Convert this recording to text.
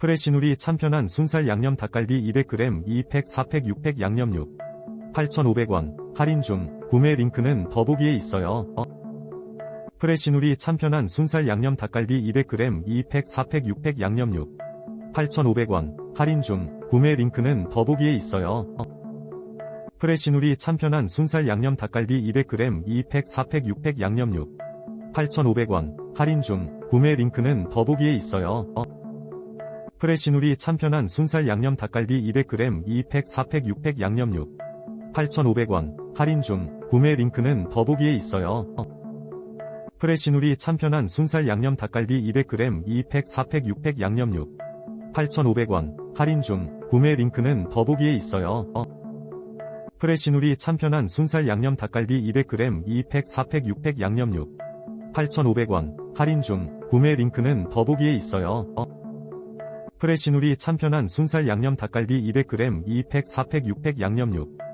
프레시누리 참편한 순살 양념 닭갈비 200g 2팩 4팩 6팩 양념 6 8,500원 할인 중 구매 링크는 더보기에 있어요. 어? 프레시누리 참편한 순살 양념 닭갈비 200g 2팩 4팩 6팩 양념 6 8,500원 할인 중 구매 링크는 더보기에 있어요. 어? 프레시누리 참편한 순살 양념 닭갈비 200g 2팩 4팩 6팩 양념 6 8,500원 할인 중 구매 링크는 더보기에 있어요. 어? 프레시누리 참편한 순살 양념 닭갈비 200g 2팩 4팩 6팩 양념 6 8,500원 할인 중 구매 링크는 더보기에 있어요. 어? 프레시누리 참편한 순살 양념 닭갈비 200g 2팩 4팩 6팩 양념 6 8,500원 할인 중 구매 링크는 더보기에 있어요. 어? 프레시누리 참편한 순살 양념 닭갈비 200g 2팩 4팩 6팩 양념 6 8,500원 할인 중 구매 링크는 더보기에 있어요. 어? 프레시누리 참편한 순살 양념 닭갈비 200g 2팩 4팩 6팩 양념 6